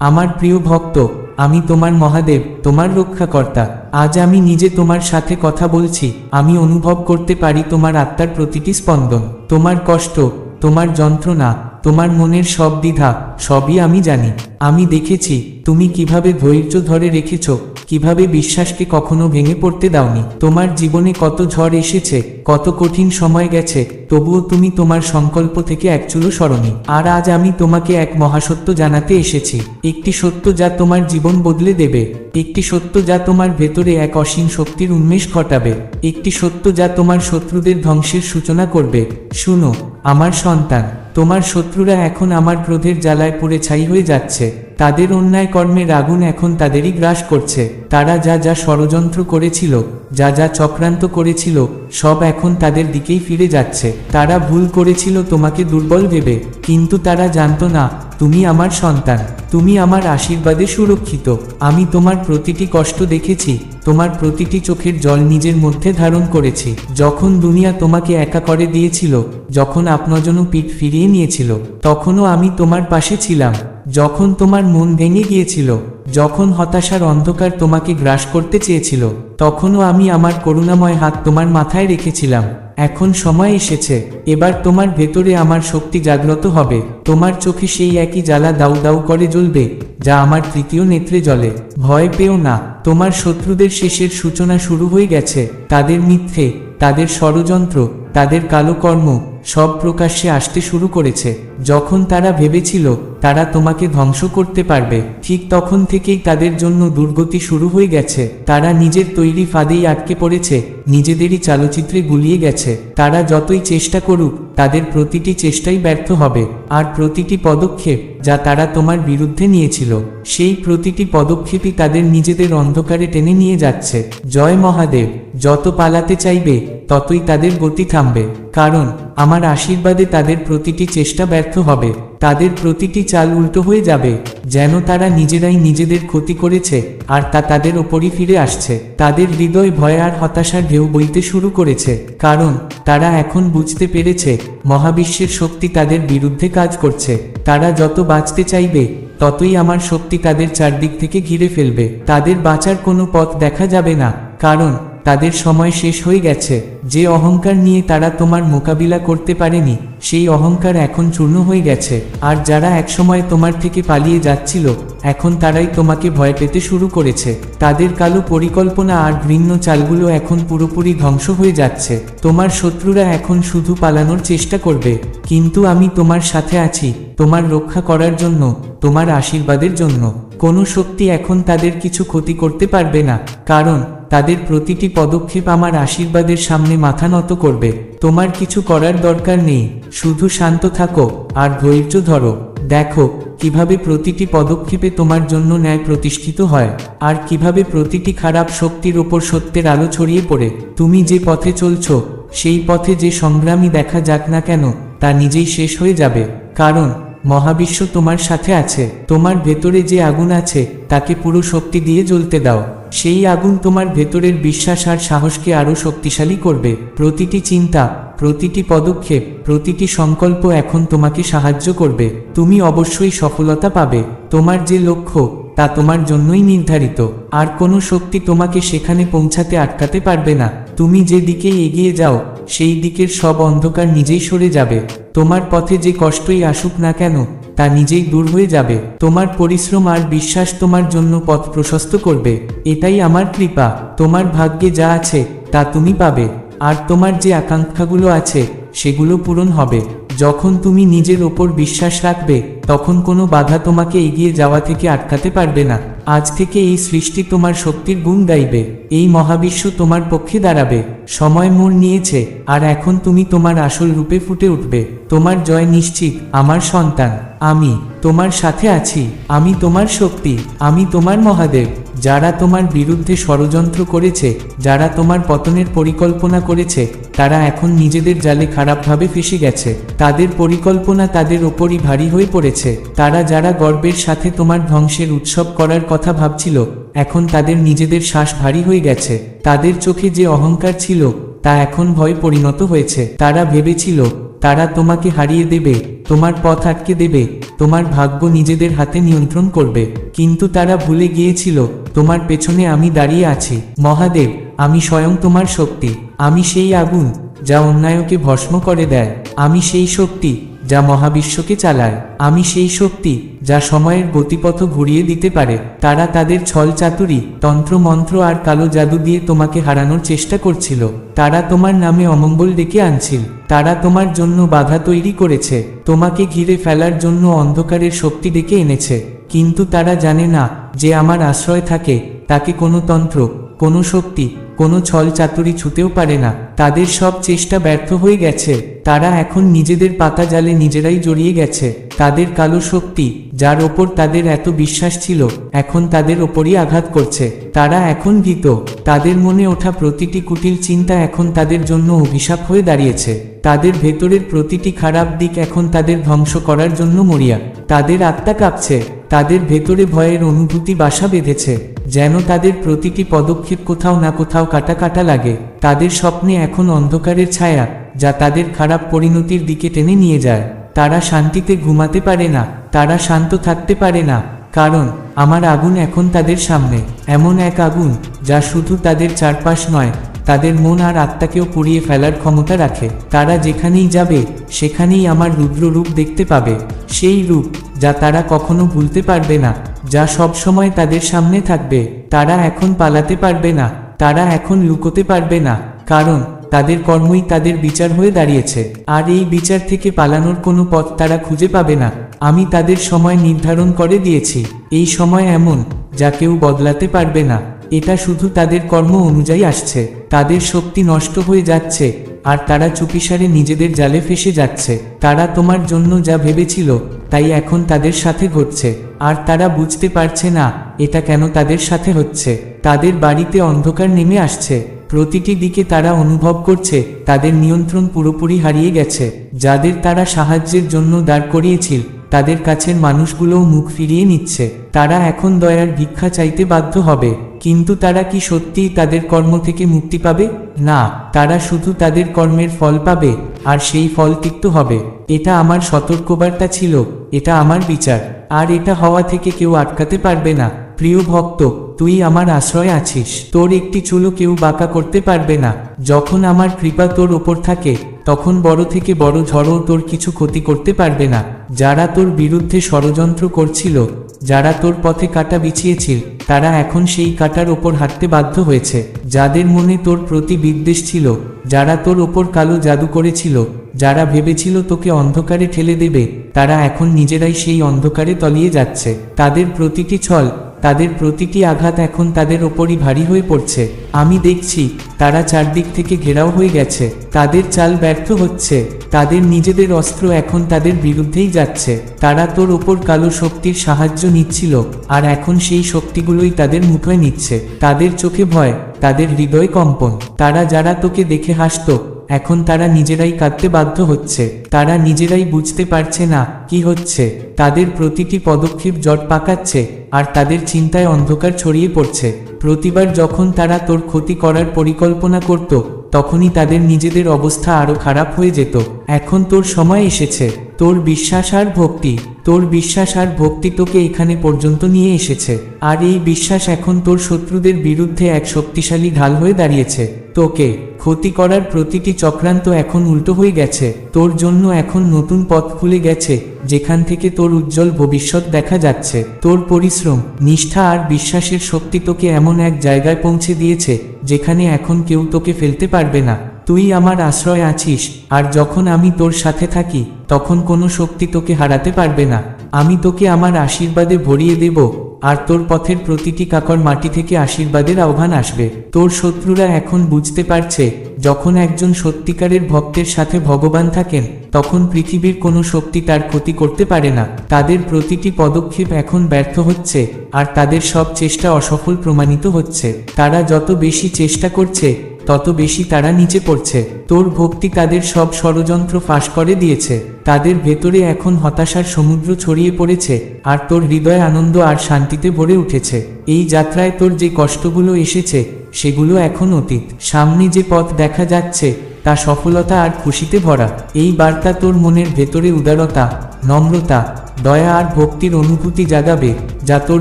আমার প্রিয় ভক্ত, আমি তোমার মহাদেব, তোমার রক্ষাকর্তা। আজ আমি নিজে তোমার সাথে কথা বলছি, আমি অনুভব করতে পারি তোমার আত্মার প্রতিটি স্পন্দন। তোমার কষ্ট, তোমার যন্ত্রণা তোমার মনের সব দ্বিধা, সবই আমি জানি। আমি দেখেছি, তুমি কীভাবে ধৈর্য ধরে রেখেছ, কীভাবে বিশ্বাসকে কখনো ভেঙে পড়তে দাওনি। তোমার জীবনে কত ঝড় এসেছে, কত কঠিন সময় গেছে, তবুও তুমি তোমার সংকল্প থেকে একচুলো সরনি। আর আজ আমি তোমাকে এক মহাসত্য জানাতে এসেছি। একটি সত্য যা তোমার জীবন বদলে দেবে। একটি সত্য যা তোমার ভেতরে এক অসীম শক্তির উন্মেষ ঘটাবে। একটি সত্য যা তোমার শত্রুদের ধ্বংসের সূচনা করবে। শুনো, আমার সন্তান তোমার শত্রুরা এখন আমার ক্রোধের জ্বালায় পুড়ে ছাই হয়ে যাচ্ছে। তাদের অন্যায় কর্মের আগুন এখন তাদেরই গ্রাস করছে। তারা যা যা ষড়যন্ত্র করেছিল, যা যা চক্রান্ত করেছিল, সব এখন তাদের দিকেই ফিরে যাচ্ছে। তারা ভুল করেছিল, তোমাকে দুর্বল ভেবে। কিন্তু তারা জানতো না, তুমি আমার সন্তান, তুমি আমার আশীর্বাদে সুরক্ষিত। আমি তোমার প্রতিটি কষ্ট দেখেছি, তোমার প্রতিটি চোখের জল নিজের মধ্যে ধারণ করেছি। যখন দুনিয়া তোমাকে একা করে দিয়েছিল, যখন আপনজনও পিঠ ফিরিয়ে নিয়েছিল, তখনও আমি তোমার পাশে ছিলাম। যখন তোমার মন ভেঙে গিয়েছিল, যখন হতাশার অন্ধকার তোমাকে গ্রাস করতে চেয়েছিল, তখনও আমি আমার করুণাময় হাত তোমার মাথায় রেখেছিলাম। এখন সময় এসেছে, এবার তোমার ভেতরে আমার শক্তি জাগ্রত হবে। তোমার চোখে সেই একই জ্বালা দাউ দাউ করে জ্বলবে, যা আমার তৃতীয় নেত্রে জ্বলে। ভয় পেও না, তোমার শত্রুদের শেষের সূচনা শুরু হয়ে গেছে। তাদের মিথ্যে, তাদের ষড়যন্ত্র তাদের কালো কর্ম সব প্রকাশ্যে আসতে শুরু করেছে। যখন তারা ভেবেছিল তারা তোমাকে ধ্বংস করতে পারবে, ঠিক তখন থেকেই তাদের জন্য দুর্গতি শুরু হয়ে গেছে। তারা নিজের তৈরি ফাঁদেই আটকে পড়েছে, নিজেদেরই চালচিত্রে গুলিয়ে গেছে। তারা যতই চেষ্টা করুক, তাদের প্রতিটি চেষ্টাই ব্যর্থ হবে। আর প্রতিটি পদক্ষেপ যা তারা তোমার বিরুদ্ধে নিয়েছিল, সেই প্রতিটি পদক্ষেপই তাদের নিজেদের অন্ধকারে টেনে নিয়ে যাচ্ছে। জয় মহাদেব, যত পালাতে চাইবে, ততই তাদের গতি থামবে কারণ আমার আশীর্বাদে তাদের প্রতিটি চেষ্টা ব্যর্থ হবে, তাদের প্রতিটি চাল উল্টো হয়ে যাবে, যেন তারা নিজেরাই নিজেদের ক্ষতি করেছে, আর তা তাদের ওপরই ফিরে আসছে। তাদের হৃদয় ভয় আর হতাশার ঢেউ বইতে শুরু করেছে, কারণ তারা এখন বুঝতে পেরেছে, মহাবিশ্বের শক্তি তাদের বিরুদ্ধে কাজ করছে। তারা যত বাঁচতে চাইবে, ততই আমার শক্তি তাদের চারদিক থেকে ঘিরে ফেলবে। তাদের বাঁচার কোনো পথ দেখা যাবে না, কারণ তাদের সময় শেষ হয়ে গেছে। যে অহংকার নিয়ে তারা তোমার মোকাবিলা করতে পারেনি, সেই অহংকার এখন চূর্ণ হয়ে গেছে। আর যারা একসময় তোমার থেকে পালিয়ে যাচ্ছিল, এখন তারাই তোমাকে ভয় পেতে শুরু করেছে। তাদের কালো পরিকল্পনা আর ঘৃণ্য চালগুলো এখন পুরোপুরি ধ্বংস হয়ে যাচ্ছে। তোমার শত্রুরা এখন শুধু পালানোর চেষ্টা করবে। কিন্তু আমি তোমার সাথে আছি, তোমার রক্ষা করার জন্য, তোমার আশীর্বাদের জন্য। কোনো শক্তি এখন তাদের কিছু ক্ষতি করতে পারবে না, কারণ তাদের প্রতিটি পদক্ষেপ আমার আশীর্বাদের সামনে মাথা নত করবে। তোমার কিছু করার দরকার নেই, শুধু শান্ত থাকো, আর ধৈর্য ধরো। দেখো, কীভাবে প্রতিটি পদক্ষেপে তোমার জন্য ন্যায় প্রতিষ্ঠিত হয়, আর কীভাবে প্রতিটি খারাপ শক্তির ওপর সত্যের আলো ছড়িয়ে পড়ে। তুমি যে পথে চলছ, সেই পথে যে সংগ্রামী দেখা যাক না কেন, তা নিজেই শেষ হয়ে যাবে। কারণ, মহাবিশ্ব তোমার সাথে আছে। তোমার ভেতরে যে আগুন আছে, তাকে পুরো শক্তি দিয়ে জ্বলতে দাও। সেই আগুন তোমার ভেতরের বিশ্বাস আর সাহসকে আরও শক্তিশালী করবে। প্রতিটি চিন্তা, প্রতিটি পদক্ষেপ, প্রতিটি সংকল্প এখন তোমাকে সাহায্য করবে। তুমি অবশ্যই সফলতা পাবে। তোমার যে লক্ষ্য, তা তোমার জন্যই নির্ধারিত। আর কোনো শক্তি তোমাকে সেখানে পৌঁছাতে আটকাতে পারবে না। তুমি যে দিকে এগিয়ে যাও, সেই দিকের সব অন্ধকার নিজেই সরে যাবে। তোমার পথে যে কষ্টই আসুক না কেন তা নিজেই দূর হয়ে যাবে। তোমার পরিশ্রম আর বিশ্বাস তোমার জন্য পথ প্রশস্ত করবে। এটাই আমার কৃপা। তোমার ভাগ্যে যা আছে, তা তুমি পাবে। আর তোমার যে আকাঙ্ক্ষাগুলো আছে, সেগুলো পূরণ হবে। যখন তুমি নিজের ওপর বিশ্বাস রাখবে, তখন কোনো বাধা তোমাকে এগিয়ে যাওয়া থেকে আটকাতে পারবে না। আজ থেকে এই সৃষ্টি তোমার শক্তির গুণ গাইবে, এই মহাবিশ্ব তোমার পক্ষে দাঁড়াবে, সময় মোর নিয়েছে, আর এখন তুমি তোমার আসল রূপে ফুটে উঠবে, তোমার জয় নিশ্চিত, আমার সন্তান, আমি তোমার সাথে আছি, আমি তোমার শক্তি, আমি তোমার মহাদেব। যারা তোমার বিরুদ্ধে ষড়যন্ত্র করেছে, যারা তোমার পতনের পরিকল্পনা করেছে, তারা এখন নিজেদের জালে খারাপভাবে ফেসে গেছে। তাদের পরিকল্পনা তাদের ওপরই ভারী হয়ে পড়েছে। তারা যারা গর্বের সাথে তোমার ধ্বংসের উৎসব করার কথা ভাবছিল, এখন তাদের নিজেদের শ্বাস ভারী হয়ে গেছে। তাদের চোখে যে অহংকার ছিল, তা এখন ভয় পরিণত হয়েছে। তারা ভেবেছিল, তারা তোমাকে হারিয়ে দেবে, তোমার পথ আটকে দেবে তোমার ভাগ্য নিজেদের হাতে নিয়ন্ত্রণ করবে। কিন্তু তারা ভুলে গিয়েছিল, তোমার পেছনে আমি দাঁড়িয়ে আছি। মহাদেব, আমি স্বয়ং তোমার শক্তি। আমি সেই আগুন, যা অন্যায়কে ভস্ম করে দেয়। আমি সেই শক্তি যা মহাবিশ্বকে চালায়। আমি সেই শক্তি যা সময়ের গতিপথ ঘুরিয়ে দিতে পারে। তারা তাদের ছল চাতুরি, তন্ত্র মন্ত্র আর কালো জাদু দিয়ে তোমাকে হারানোর চেষ্টা করছিল। তারা তোমার নামে অমঙ্গল ডেকে আনছিল। তারা তোমার জন্য বাধা তৈরি করেছে। তোমাকে ঘিরে ফেলার জন্য অন্ধকারের শক্তি ডেকে এনেছে। কিন্তু তারা জানে না যে আমার আশ্রয় থাকে। তাকে কোনো তন্ত্র, কোনো শক্তি, কোনো ছল চাতুরি ছুতেও পারে না। তাদের সব চেষ্টা ব্যর্থ হয়ে গেছে। তারা এখন নিজেদের পাতা জালে নিজেরাই জড়িয়ে গেছে। তাদের কালো শক্তি, যার ওপর তাদের এত বিশ্বাস ছিল, এখন তাদের ওপরই আঘাত করছে। তারা এখন ভীত। তাদের মনে ওঠা প্রতিটি কুটিল চিন্তা এখন তাদের জন্য অভিশাপ হয়ে দাঁড়িয়েছে। তাদের ভেতরের প্রতিটি খারাপ দিক এখন তাদের ধ্বংস করার জন্য মরিয়া। তাদের আত্মা কাঁপছে। তাদের ভেতরে ভয়ের অনুভূতি বাসা বেঁধেছে। যেন তাদের প্রতিটি পদক্ষেপ কোথাও না কোথাও কাটা কাটা লাগে। তাদের স্বপ্নে এখন অন্ধকারের ছায়া, যা তাদের খারাপ পরিণতির দিকে টেনে নিয়ে যায়। তারা শান্তিতে ঘুমাতে পারে না, তারা শান্ত থাকতে পারে না, কারণ আমার আগুন এখন তাদের সামনে। এমন এক আগুন, যা শুধু তাদের চারপাশ নয়, তাদের মন আর আত্মাকেও পুড়িয়ে ফেলার ক্ষমতা রাখে। তারা যেখানেই যাবে, সেখানেই আমার রুদ্র রূপ দেখতে পাবে। সেই রূপ, যা তারা কখনো ভুলতে পারবে না। যা সব সময় তাদের সামনে থাকবে, তারা এখন পালাতে পারবে না, তারা এখন লুকোতে পারবে না, কারণ তাদের কর্মই তাদের বিচার হয়ে দাঁড়িয়েছে। আর এই বিচার থেকে পালানোর কোনো পথ তারা খুঁজে পাবে না। আমি তাদের সময় নির্ধারণ করে দিয়েছি, এই সময় এমন, যা কেউ বদলাতে পারবে না। এটা শুধু তাদের কর্ম অনুযায়ী আসছে, তাদের শক্তি নষ্ট হয়ে যাচ্ছে আর তারা চুপিসারে নিজেদের জালে ফেসে যাচ্ছে। তারা তোমার জন্য যা ভেবেছিল, তাই এখন তাদের সাথে ঘটছে। আর তারা বুঝতে পারছে না, এটা কেন তাদের সাথে হচ্ছে। তাদের বাড়িতে অন্ধকার নেমে আসছে। প্রতিটি দিকে তারা অনুভব করছে, তাদের নিয়ন্ত্রণ পুরোপুরি হারিয়ে গেছে। যাদের তারা সাহায্যের জন্য দাঁড় করিয়েছিল, তাদের কাছের মানুষগুলোও মুখ ফিরিয়ে নিচ্ছে। তারা এখন দয়ার ভিক্ষা চাইতে বাধ্য হবে। কিন্তু তারা কি সত্যিই তাদের কর্ম থেকে মুক্তি পাবে? না, তারা শুধু তাদের কর্মের ফল পাবে, আর সেই ফল তিক্ত হবে। এটা আমার সতর্কবার্তা ছিল, এটা আমার বিচার। আর এটা হওয়া থেকে কেউ আটকাতে পারবে না। প্রিয় ভক্ত, তুই আমার আশ্রয় আছিস। তোর একটি চুলো কেউ বাঁকা করতে পারবে না। যখন আমার কৃপা তোর ওপর থাকে, তখন বড় থেকে বড় ঝড়ও তোর কিছু ক্ষতি করতে পারবে না। যারা তোর বিরুদ্ধে ষড়যন্ত্র করছিল, যারা তোর পথে কাটা বিছিয়েছিল, তারা এখন সেই কাটার ওপর হাঁটতে বাধ্য হয়েছে। যাদের মনে তোর প্রতি বিদ্বেষ ছিল, যারা তোর ওপর কালো জাদু করেছিল, যারা ভেবেছিল তোকে অন্ধকারে ঠেলে দেবে, তারা এখন নিজেরাই সেই অন্ধকারে তলিয়ে যাচ্ছে। তাদের প্রতিটি ছল তাদের প্রতিটি আঘাত এখন তাদের ওপরই ভারী হয়ে পড়ছে। আমি দেখছি, তারা চারদিক থেকে ঘেরাও হয়ে গেছে। তাদের চাল ব্যর্থ হচ্ছে। তাদের নিজেদের অস্ত্র এখন তাদের বিরুদ্ধেই যাচ্ছে। তারা তোর ওপর কালো শক্তির সাহায্য নিচ্ছিল, আর এখন সেই শক্তিগুলোই তাদের মুঠোয় নিচ্ছে। তাদের চোখে ভয়, তাদের হৃদয় কম্পন। তারা যারা তোকে দেখে হাসতো, এখন তারা নিজেরাই কাঁদতে বাধ্য হচ্ছে। তারা নিজেরাই বুঝতে পারছে না, কি হচ্ছে। তাদের প্রতিটি পদক্ষেপ জট পাকাচ্ছে। আর তাদের চিন্তায় অন্ধকার ছড়িয়ে পড়ছে। প্রতিবার যখন তারা তোর ক্ষতি করার পরিকল্পনা করত, তখনই তাদের নিজেদের অবস্থা আরও খারাপ হয়ে যেত। এখন তোর সময় এসেছে। তোর বিশ্বাস আর ভক্তি, তোর বিশ্বাস আর ভক্তি তোকে এখানে পর্যন্ত নিয়ে এসেছে। আর এই বিশ্বাস এখন তোর শত্রুদের বিরুদ্ধে এক শক্তিশালী ঢাল হয়ে দাঁড়িয়েছে। তোকে ক্ষতি করার প্রতিটি চক্রান্ত এখন উল্টো হয়ে গেছে। তোর জন্য এখন নতুন পথ খুলে গেছে, যেখান থেকে তোর উজ্জ্বল ভবিষ্যৎ দেখা যাচ্ছে। তোর পরিশ্রম নিষ্ঠা আর বিশ্বাসের শক্তি তোকে এমন এক জায়গায় পৌঁছে দিয়েছে, যেখানে এখন কেউ তোকে ফেলতে পারবে না। তুই আমার আশ্রয় আছিস, আর যখন আমি তোর সাথে থাকি, তখন কোনো শক্তি তোকে হারাতে পারবে না। আমি তোকে আমার আশীর্বাদে ভরিয়ে দেব। আর তোর পথের প্রতিটি কাকর মাটি থেকে আশীর্বাদের আহ্বান আসবে। তোর শত্রুরা এখন বুঝতে পারছে, যখন একজন সত্যিকারের ভক্তের সাথে ভগবান থাকেন, তখন পৃথিবীর কোনো শক্তি তার ক্ষতি করতে পারে না। তাদের প্রতিটি পদক্ষেপ এখন ব্যর্থ হচ্ছে, আর তাদের সব চেষ্টা অসফল প্রমাণিত হচ্ছে। তারা যত বেশি চেষ্টা করছে তত বেশি তারা নিচে পড়ছে। তোর ভক্তি তাদের সব ষড়যন্ত্র ফাঁস করে দিয়েছে। তাদের ভেতরে এখন হতাশার সমুদ্র ছড়িয়ে পড়েছে, আর তোর হৃদয় আনন্দ আর শান্তিতে ভরে উঠেছে। এই যাত্রায় তোর যে কষ্টগুলো এসেছে, সেগুলো এখন অতীত। সামনে যে পথ দেখা যাচ্ছে, তা সফলতা আর খুশিতে ভরা। এই বার্তা তোর মনের ভেতরে উদারতা, নম্রতা, দয়া আর ভক্তির অনুভূতি জাগাবে, যা তোর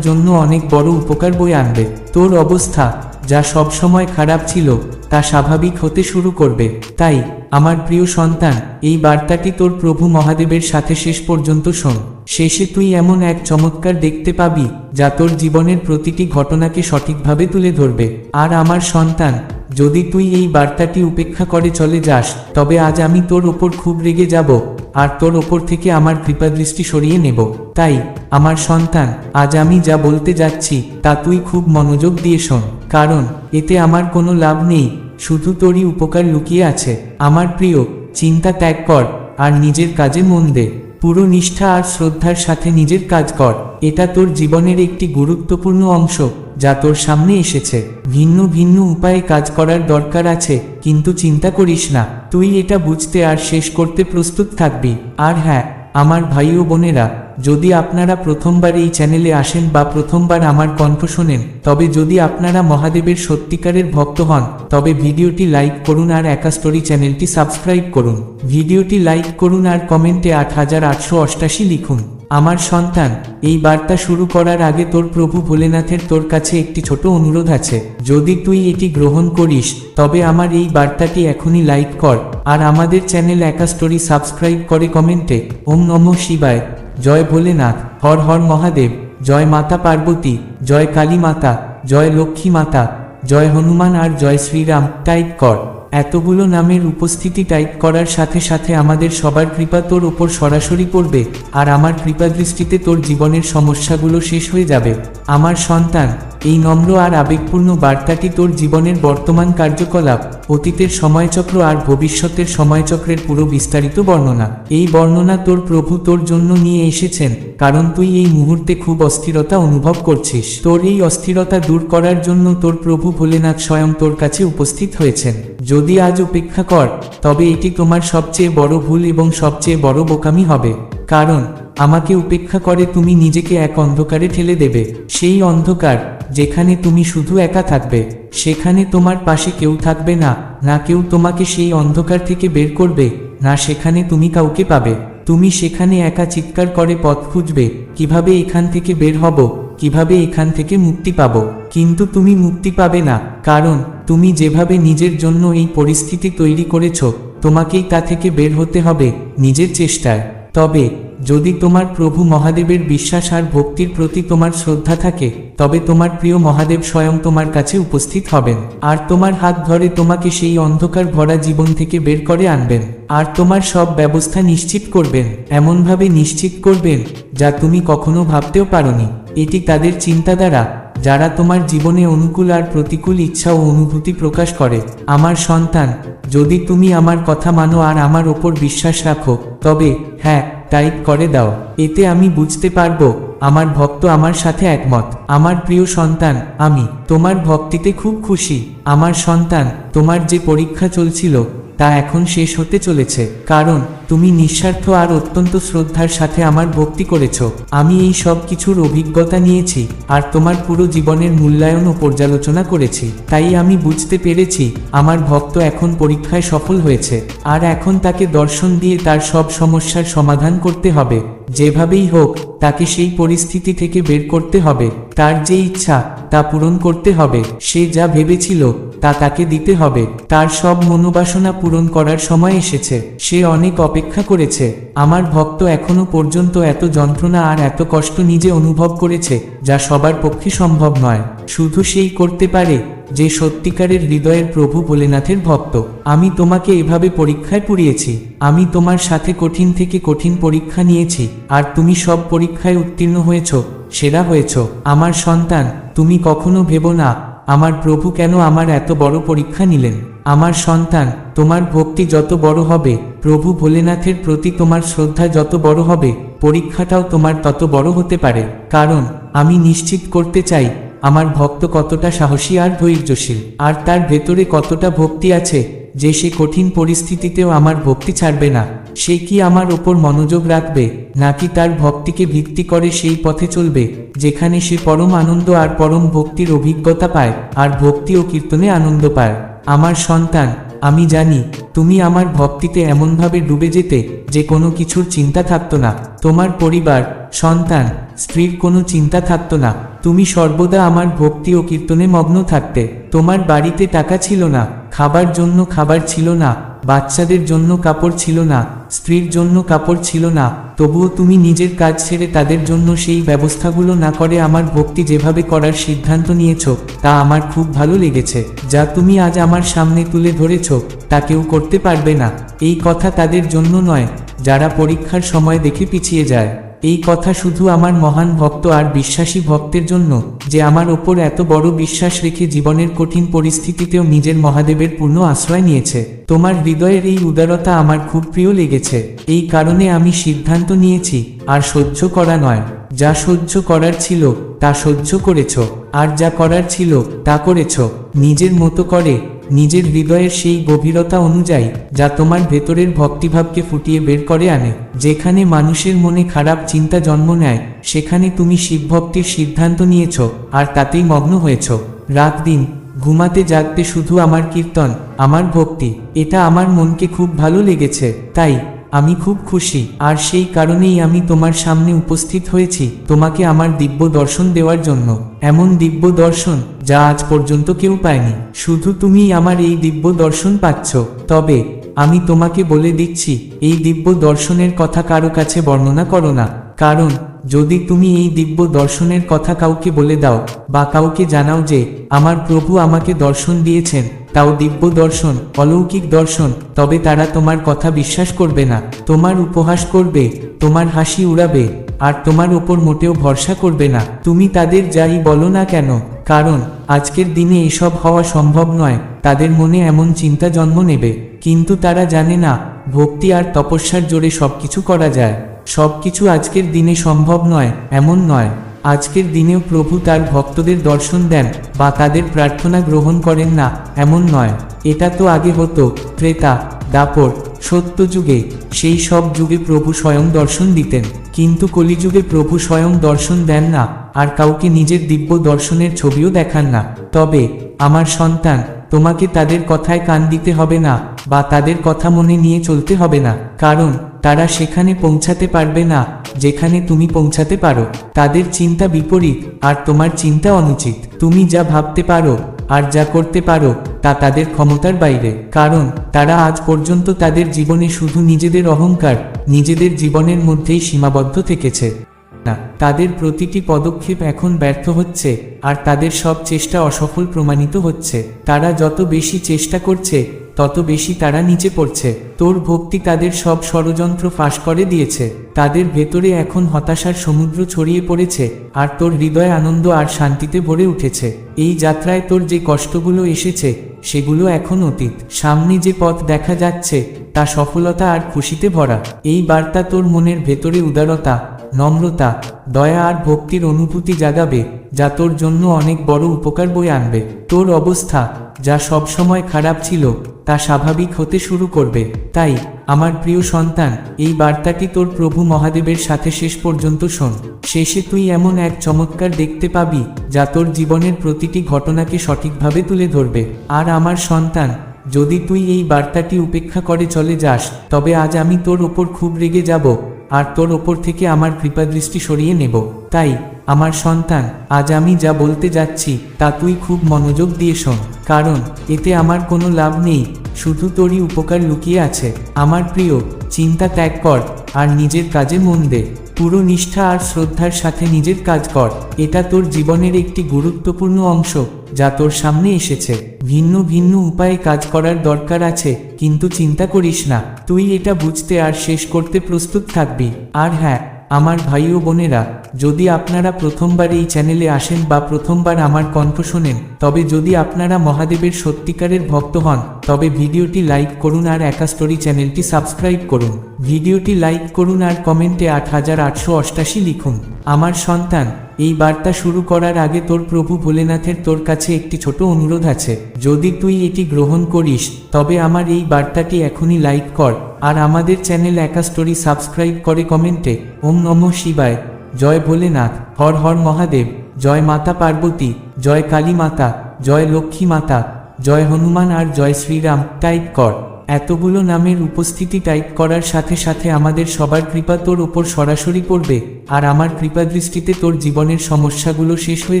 জন্য অনেক বড় উপকার বয়ে আনবে। তোর অবস্থা যা সবসময় খারাপ ছিল, তা স্বাভাবিক হতে শুরু করবে। তাই, আমার প্রিয় সন্তান, এই বার্তাটি তোর প্রভু মহাদেবের সাথে শেষ পর্যন্ত শোন। শেষে তুই এমন এক চমৎকার দেখতে পাবি, যা তোর জীবনের প্রতিটি ঘটনাকে সঠিকভাবে তুলে ধরবে। আর আমার সন্তান, যদি তুই এই বার্তাটি উপেক্ষা করে চলে যাস, তবে আজ আমি তোর ওপর খুব রেগে যাব, আর তোর ওপর থেকে আমার কৃপাদৃষ্টি সরিয়ে নেব। তাই, আমার সন্তান, আজ আমি যা বলতে যাচ্ছি, তা তুই খুব মনোযোগ দিয়ে শোন। কারণ, এতে আমার কোনো লাভ নেই, শুধু তোরই উপকার লুকিয়ে আছে। আমার প্রিয়, চিন্তা ত্যাগ কর, আর নিজের কাজে মন দে। পুরো নিষ্ঠা আর শ্রদ্ধার সাথে নিজের কাজ কর। এটা তোর জীবনের একটি গুরুত্বপূর্ণ অংশ, যা তোর সামনে এসেছে। ভিন্ন ভিন্ন উপায়ে কাজ করার দরকার আছে, কিন্তু চিন্তা করিস না। তুই এটা বুঝতে আর শেষ করতে প্রস্তুত থাকবি। আর হ্যাঁ আমার ভাই ও বোনেরা যদি আপনারা প্রথমবার এই চ্যানেলে আসেন বা প্রথমবার আমার কণ্ঠ শোনেন, তবে যদি আপনারা মহাদেবের সত্যিকারের ভক্ত হন, তবে ভিডিওটি লাইক করুন আর একা স্টোরি চ্যানেলটি সাবস্ক্রাইব করুন। ভিডিওটি লাইক করুন আর কমেন্টে আট হাজার আটশো অষ্টাশি লিখুন। আমার সন্তান, এই বার্তা শুরু করার আগে তোর প্রভু ভোলেনাথের তোর কাছে একটি ছোট অনুরোধ আছে। যদি তুই এটি গ্রহণ করিস, তবে আমার এই বার্তাটি এখনই লাইক কর, আর আমাদের চ্যানেল একা স্টোরি সাবস্ক্রাইব করে কমেন্টে, ওম নম শিবায়। জয় ভোলেনাথ, হর হর মহাদেব, জয় মাতা পার্বতী, জয় কালী মাতা, জয় লক্ষ্মী মাতা, জয় হনুমান আর জয় শ্রীরাম টাইপ কর। এতগুলো নামের উপস্থিতি টাইপ করার সাথে সাথে আমাদের সবার কৃপা তোর ওপর সরাসরি পড়বে, আর আমার কৃপা দৃষ্টিতে তোর জীবনের সমস্যাগুলো শেষ হয়ে যাবে। আমার সন্তান, এই নম্র আর আবেগপূর্ণ বার্তাটি তোর জীবনের বর্তমান কার্যকলাপ। অতীতের সময়চক্র আর ভবিষ্যতের সময়চক্রের পুরো বিস্তারিত বর্ণনা। এই বর্ণনা তোর প্রভু তোর জন্য নিয়ে এসেছেন, কারণ তুই এই মুহূর্তে খুব অস্থিরতা অনুভব করছিস। তোর এই অস্থিরতা দূর করার জন্য তোর প্রভু ভোলেনাথ স্বয়ং তোর কাছে উপস্থিত হয়েছেন। যদি আজ উপেক্ষা কর, তবে এটি তোমার সবচেয়ে বড় ভুল এবং সবচেয়ে বড় বোকামি হবে। কারণ আমাকে উপেক্ষা করে তুমি নিজেকে এক অন্ধকারে ঠেলে দেবে। সেই অন্ধকার, যেখানে তুমি শুধু একা থাকবে, সেখানে তোমার পাশে কেউ থাকবে না না কেউ তোমাকে সেই অন্ধকার থেকে বের করবে, না সেখানে তুমি কাউকে পাবে। তুমি সেখানে একা চিৎকার করে পথ খুঁজবে, কীভাবে এখান থেকে বের হব, কীভাবে এখান থেকে মুক্তি পাবো। কিন্তু তুমি মুক্তি পাবে না, কারণ তুমি যেভাবে নিজের জন্য এই পরিস্থিতি তৈরি করেছ, তোমাকেই তা থেকে বের হতে হবে, নিজের চেষ্টায়। তবে যদি তোমার প্রভু মহাদেবের বিশ্বাস আর ভক্তির প্রতি তোমার শ্রদ্ধা থাকে, তবে তোমার প্রিয় মহাদেব স্বয়ং তোমার কাছে উপস্থিত হবেন। আর তোমার হাত ধরে তোমাকে সেই অন্ধকার ভরা জীবন থেকে বের করে আনবেন। আর তোমার সব ব্যবস্থা নিশ্চিত করবেন, এমনভাবে নিশ্চিত করবেন, যা তুমি কখনো ভাবতেও পারোনি। এটি তাদের চিন্তা দ্বারা যারা তোমার জীবনে অনুকূল আর প্রতিকূল ইচ্ছা ও অনুভূতি প্রকাশ করে। আমার সন্তান, যদি তুমি আমার কথা মানো আর আমার ওপর বিশ্বাস রাখো, তবে হ্যাঁ টাইপ করে দাও। এতে আমি বুঝতে পারব, আমার ভক্ত আমার সাথে একমত। আমার প্রিয় সন্তান, আমি। তোমার ভক্তিতে খুব খুশি। আমার সন্তান, তোমার যে পরীক্ষা চলছিল তা এখন শেষ হতে চলেছে, কারণ তুমি নিঃস্বার্থ আর অত্যন্ত শ্রদ্ধার সাথে আমার ভক্তি করেছ। আমি এই সব কিছুর অভিজ্ঞতা নিয়েছি, আর তোমার পুরো জীবনের মূল্যায়ন ও পর্যালোচনা করেছি। তাই আমি বুঝতে পেরেছি, আমার ভক্ত এখন পরীক্ষায় সফল হয়েছে, আর এখন তাকে দর্শন দিয়ে তার সব সমস্যার সমাধান করতে হবে। যেভাবেই হোক, তাকে সেই পরিস্থিতি থেকে বের করতে হবে। তার যে ইচ্ছা, তা পূরণ করতে হবে। সে যা ভেবেছিল, তা তাকে দিতে হবে। তার সব মনোবাসনা পূরণ করার সময় এসেছে। সে অনেক অপেক্ষা করেছে। আমার ভক্ত এখনও পর্যন্ত এত যন্ত্রণা আর এত কষ্ট নিজে অনুভব করেছে, যা সবার পক্ষে সম্ভব নয়। শুধু সেই করতে পারে যে সত্যিকারের হৃদয়ের প্রভু ভোলেনাথের ভক্ত। আমি তোমাকে এভাবে পরীক্ষায় পুড়িয়েছি। আমি তোমার সাথে কঠিন থেকে কঠিন পরীক্ষা নিয়েছি। আর তুমি সব পরীক্ষায় উত্তীর্ণ হয়েছ, সেরা হয়েছ। আমার সন্তান, তুমি কখনো ভেব না, আমার প্রভু কেন আমার এত বড় পরীক্ষা নিলেন? আমার সন্তান, তোমার ভক্তি যত বড় হবে, প্রভু ভোলেনাথের প্রতি তোমার শ্রদ্ধা যত বড় হবে, পরীক্ষাটাও তোমার তত বড় হতে পারে। কারণ, আমি নিশ্চিত করতে চাই আমার ভক্ত কতটা সাহসী আর ধৈর্যশীল, আর তার ভেতরে কতটা ভক্তি আছে, যে সে কঠিন পরিস্থিতিতেও আমার ভক্তি ছাড়বে না, সে কি আমার ওপর মনোযোগ রাখবে, নাকি তার ভক্তিকে ভিত্তি করে সেই পথে চলবে, যেখানে সে পরম আনন্দ আর পরম ভক্তির অভিজ্ঞতা পায়, আর ভক্তি ও কীর্তনে আনন্দ পায়। আমার সন্তান আমি জানি, তুমি আমার ভক্তিতে এমনভাবে ডুবে যেতে যে কোনো কিছুর চিন্তা থাকত না। তোমার পরিবার, সন্তান, স্ত্রীর কোনো চিন্তা থাকত না। তুমি সর্বদা আমার ভক্তি ও কীর্তনে মগ্ন থাকতে। তোমার বাড়িতে টাকা ছিল না, খাবার জন্য খাবার ছিল না। বাচ্চাদের জন্য কাপড় ছিল না, স্ত্রীর জন্য কাপড় ছিল না, তবুও তুমি নিজের কাজ ছেড়ে তাদের জন্য সেই ব্যবস্থাগুলো না করে আমার ভক্তি যেভাবে করার সিদ্ধান্ত নিয়েছ, তা আমার খুব ভালো লেগেছে, যা তুমি আজ আমার সামনে তুলে ধরেছ, তা কেউ করতে পারবে না, এই কথা তাদের জন্য নয়, যারা পরীক্ষার সময় দেখে পিছিয়ে যায়। এই কথা শুধু আমার মহান ভক্ত আর বিশ্বাসী ভক্তের জন্য, যে আমার ওপর এত বড় বিশ্বাস রেখে জীবনের কঠিন পরিস্থিতিতেও নিজের মহাদেবের পূর্ণ আশ্রয় নিয়েছে। তোমার হৃদয়ের এই উদারতা আমার খুব প্রিয় লেগেছে। এই কারণে আমি সিদ্ধান্ত নিয়েছি, আর সহ্য করা নয়। যা সহ্য করার ছিল, তা সহ্য করেছ। আর যা করার ছিল, তা করেছ। নিজের মতো করে নিজের হৃদয়ের সেই গভীরতা অনুযায়ী যা তোমার ভেতরের ভক্তিভাবকে ফুটিয়ে বের করে আনে। যেখানে মানুষের মনে খারাপ চিন্তা জন্ম নেয়, সেখানে তুমি শিবভক্তির সিদ্ধান্ত নিয়েছ আর তাতেই মগ্ন হয়েছ। রাত দিন, ঘুমাতে জাগতে শুধু আমার কীর্তন, আমার ভক্তি, এটা আমার মনকে খুব ভালো লেগেছে। তাই আমি খুব খুশি, আর সেই কারণেই আমি তোমার সামনে উপস্থিত হয়েছি, তোমাকে আমার দিব্য দর্শন দেওয়ার জন্য। এমন দিব্য দর্শন, যা আজ পর্যন্ত কেউ পায়নি। শুধু তুমি আমার এই দিব্য দর্শন পাচ্ছ। তবে, আমি তোমাকে বলে দিচ্ছি, এই দিব্য দর্শনের কথা কারও কাছে বর্ণনা করো না। কারণ যদি তুমি এই দিব্য দর্শনের কথা কাউকে বলে দাও বা কাউকে জানাও যে, আমার প্রভু আমাকে দর্শন দিয়েছেন, তাও দিব্য দর্শন, অলৌকিক দর্শন, তবে তারা তোমার কথা বিশ্বাস করবে না। তোমার উপহাস করবে, তোমার হাসি উড়াবে, আর তোমার ওপর মোটেও ভরসা করবে না। তুমি তাদের যাই বলো না কেন, কারণ, আজকের দিনে এসব হওয়া সম্ভব নয়, তাদের মনে এমন চিন্তা জন্ম নেবে। কিন্তু তারা জানে না, ভক্তি আর তপস্যার জোরে সবকিছু করা যায়। সবকিছু আজকের দিনে সম্ভব নয়, এমন নয়। আজকের দিনেও প্রভু তার ভক্তদের দর্শন দেন, বা তাদের প্রার্থনা গ্রহণ করেন না, এমন নয়। এটা তো আগে হতো, ত্রেতা, দাপর, সত্যযুগে, সেই সব যুগে প্রভু স্বয়ং দর্শন দিতেন। কিন্তু কলিযুগে প্রভু স্বয়ং দর্শন দেন না, আর কাউকে নিজের দিব্য দর্শনের ছবিও দেখান না। তবে, আমার সন্তান তোমাকে তাদের কথায় কান দিতে হবে না, বা তাদের কথা মনে নিয়ে চলতে হবে না। কারণ, তারা সেখানে পৌঁছাতে পারবে না, যেখানে তুমি পৌঁছাতে পারো। তাদের চিন্তা বিপরীত, আর তোমার চিন্তা অনুচিত। তুমি যা ভাবতে পারো, আর যা করতে পারো, তা তাদের ক্ষমতার বাইরে। কারণ, তারা আজ পর্যন্ত তাদের জীবনে শুধু নিজেদের অহংকার, নিজেদের জীবনের মধ্যেই সীমাবদ্ধ থেকেছে। না, তাদের প্রতিটি পদক্ষেপ এখন ব্যর্থ হচ্ছে, আর তাদের সব চেষ্টা অসফল প্রমাণিত হচ্ছে। তারা যত বেশি চেষ্টা করছে, তত বেশি তারা নিচে পড়ছে। তোর ভক্তি তাদের সব ষড়যন্ত্র ফাঁস করে দিয়েছে। তাদের ভেতরে এখন হতাশার সমুদ্র ছড়িয়ে পড়েছে, আর তোর হৃদয় আনন্দ আর শান্তিতে ভরে উঠেছে। এই যাত্রায় তোর যে কষ্টগুলো এসেছে, সেগুলো এখন অতীত। সামনে যে পথ দেখা যাচ্ছে, তা সফলতা আর খুশিতে ভরা। এই বার্তা তোর মনের ভেতরে উদারতা নম্রতা, দয়া আর ভক্তির অনুভূতি জাগাবে, যা তোর জন্য অনেক বড় উপকার বয়ে আনবে। তোর অবস্থা, যা সবসময় খারাপ ছিল, তা স্বাভাবিক হতে শুরু করবে। তাই, আমার প্রিয় সন্তান, এই বার্তাটি তোর প্রভু মহাদেবের সাথে শেষ পর্যন্ত শোন। শেষে তুই এমন এক চমৎকার দেখতে পাবি, যা তোর জীবনের প্রতিটি ঘটনাকে সঠিকভাবে তুলে ধরবে। আর আমার সন্তান, যদি তুই এই বার্তাটি উপেক্ষা করে চলে যাস, তবে আজ আমি তোর ওপর খুব রেগে যাব। আর তোর ওপর থেকে আমার কৃপাদৃষ্টি সরিয়ে নেব। তাই, আমার সন্তান, আজ আমি যা বলতে যাচ্ছি, তা তুই খুব মনোযোগ দিয়ে শোন। কারণ, এতে আমার কোনো লাভ নেই, শুধু তোরই উপকার লুকিয়ে আছে। আমার প্রিয়, চিন্তা ত্যাগ কর, আর নিজের কাজে মন দে। পুরো নিষ্ঠা আর শ্রদ্ধার সাথে নিজের কাজ কর। এটা তোর জীবনের একটি গুরুত্বপূর্ণ অংশ, যা তোর সামনে এসেছে। ভিন্ন ভিন্ন উপায়ে কাজ করার দরকার আছে, কিন্তু চিন্তা করিস না। তুই এটা বুঝতে আর শেষ করতে প্রস্তুত থাকবি। আর হ্যাঁ আমার ভাই ও বোনেরা, যদি আপনারা প্রথমবার এই চ্যানেলে আসেন বা প্রথমবার আমার কণ্ঠ শোনেন, তবে যদি আপনারা মহাদেবের সত্যিকারের ভক্ত হন, তবে ভিডিওটি লাইক করুন আর একা স্টোরি চ্যানেলটি সাবস্ক্রাইব করুন। ভিডিওটি লাইক করুন আর কমেন্টে আট হাজার আটশো অষ্টাশি লিখুন। আমার সন্তান এই বার্তা শুরু করার আগে তোর প্রভু ভোলেনাথের তোর কাছে একটি ছোট অনুরোধ আছে। যদি তুই এটি গ্রহণ করিস, তবে আমার এই বার্তাটি এখনই লাইক কর, আর আমাদের চ্যানেল একা স্টোরি সাবস্ক্রাইব করে কমেন্টে, ওম নম শিবায়। জয় ভোলেনাথ, হর হর মহাদেব, জয় মাতা পার্বতী, জয় কালী মাতা, জয় লক্ষ্মী মাতা, জয় হনুমান আর জয় শ্রীরাম, টাইপ কর। এতগুলো নামের উপস্থিতি টাইপ করার সাথে সাথে আমাদের সবার কৃপা তোর ওপর সরাসরি পড়বে, আর আমার কৃপা দৃষ্টিতে তোর জীবনের সমস্যাগুলো শেষ হয়ে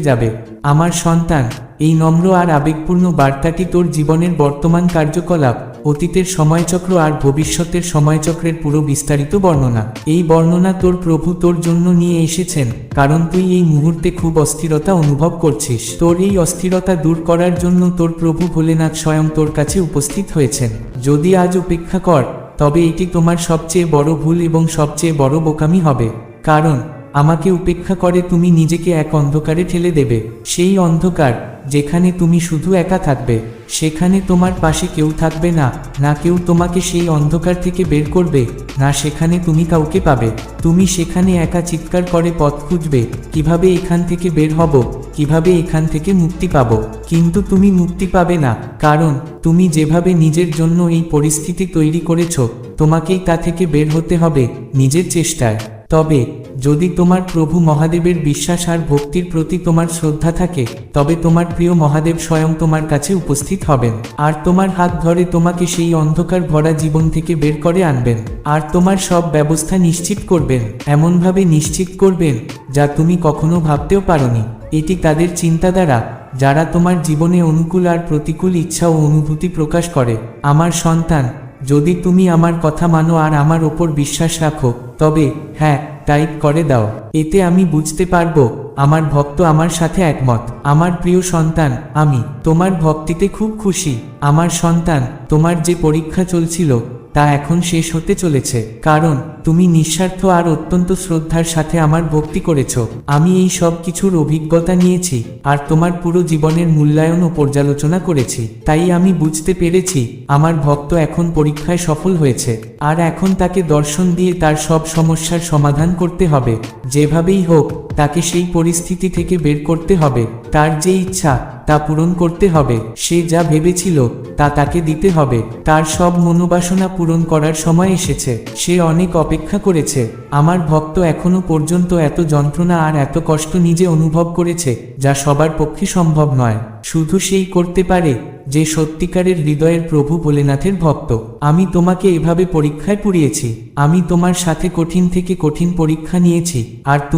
যাবে। আমার সন্তান এই নম্র আর আবেগপূর্ণ বার্তাটি তোর জীবনের বর্তমান কার্যকলাপ, অতীতের সময়চক্র আর ভবিষ্যতের সময়চক্রের পুরো বিস্তারিত বর্ণনা। এই বর্ণনা তোর প্রভু তোর জন্য নিয়ে এসেছেন, কারণ তুই এই মুহূর্তে খুব অস্থিরতা অনুভব করছিস। তোর এই অস্থিরতা দূর করার জন্য তোর প্রভু ভোলেনাথ স্বয়ং তোর কাছে উপস্থিত হয়েছেন। যদি আজ উপেক্ষা কর, তবে এটি তোমার সবচেয়ে বড় ভুল এবং সবচেয়ে বড় বোকামি হবে। কারণ আমাকে উপেক্ষা করে তুমি নিজেকে এক অন্ধকারে ঠেলে দেবে। সেই অন্ধকার, যেখানে তুমি শুধু একা থাকবে, সেখানে তোমার পাশে কেউ থাকবে না না কেউ তোমাকে সেই অন্ধকার থেকে বের করবে, না সেখানে তুমি কাউকে পাবে। তুমি সেখানে একা চিৎকার করে পথ খুঁজবে, কীভাবে এখান থেকে বের হব, কীভাবে এখান থেকে মুক্তি পাব। কিন্তু তুমি মুক্তি পাবে না, কারণ তুমি যেভাবে নিজের জন্য এই পরিস্থিতি তৈরি করেছ, তোমাকেই তা থেকে বের হতে হবে, নিজের চেষ্টায়। তবে যদি তোমার প্রভু মহাদেবের বিশ্বাস আর ভক্তির প্রতি তোমার শ্রদ্ধা থাকে, তবে তোমার প্রিয় মহাদেব স্বয়ং তোমার কাছে উপস্থিত হবেন। আর তোমার হাত ধরে তোমাকে সেই অন্ধকার ভরা জীবন থেকে বের করে আনবেন। আর তোমার সব ব্যবস্থা নিশ্চিত করবেন, এমনভাবে নিশ্চিত করবেন, যা তুমি কখনো ভাবতেও পারোনি। এটি তাদের চিন্তা দ্বারা যারা তোমার জীবনে অনুকূল আর প্রতিকূল ইচ্ছা ও অনুভূতি প্রকাশ করে। আমার সন্তান, যদি তুমি আমার কথা মানো আর আমার ওপর বিশ্বাস রাখো, তবে হ্যাঁ টাইপ করে দাও। এতে আমি বুঝতে পারব, আমার ভক্ত আমার সাথে একমত। আমার প্রিয় সন্তান, আমি। তোমার ভক্তিতে খুব খুশি। আমার সন্তান, তোমার যে পরীক্ষা চলছিল, তা এখন শেষ হতে চলেছে। কারণ তুমি নিঃস্বার্থ আর অত্যন্ত শ্রদ্ধার সাথে আমার ভক্তি করেছ। আমি এই সব কিছুর অভিজ্ঞতা নিয়েছি, আর তোমার পুরো জীবনের মূল্যায়ন ও পর্যালোচনা করেছি। তাই আমি বুঝতে পেরেছি, আমার ভক্ত এখন পরীক্ষায় সফল হয়েছে, আর এখন তাকে দর্শন দিয়ে তার সব সমস্যার সমাধান করতে হবে। যেভাবেই হোক, তাকে সেই পরিস্থিতি থেকে বের করতে হবে। তার যে ইচ্ছা, তা পূরণ করতে হবে। সে যা ভেবেছিল, তা তাকে দিতে হবে। তার সব মনোবাসনা পূরণ করার সময় এসেছে। সে অনেক অপেক্ষা করেছে। আমার ভক্ত এখনও পর্যন্ত এত যন্ত্রণা আর এত কষ্ট নিজে অনুভব করেছে, যা সবার পক্ষে সম্ভব নয়। শুধু সেই করতে পারে, যে সত্যিকারের হৃদয়ের প্রভু ভোলেনাথের ভক্ত। আমি তোমাকে এভাবে পরীক্ষায় পুড়িয়েছি। আমি তোমার সাথে কঠিন থেকে কঠিন পরীক্ষা নিয়েছি, আর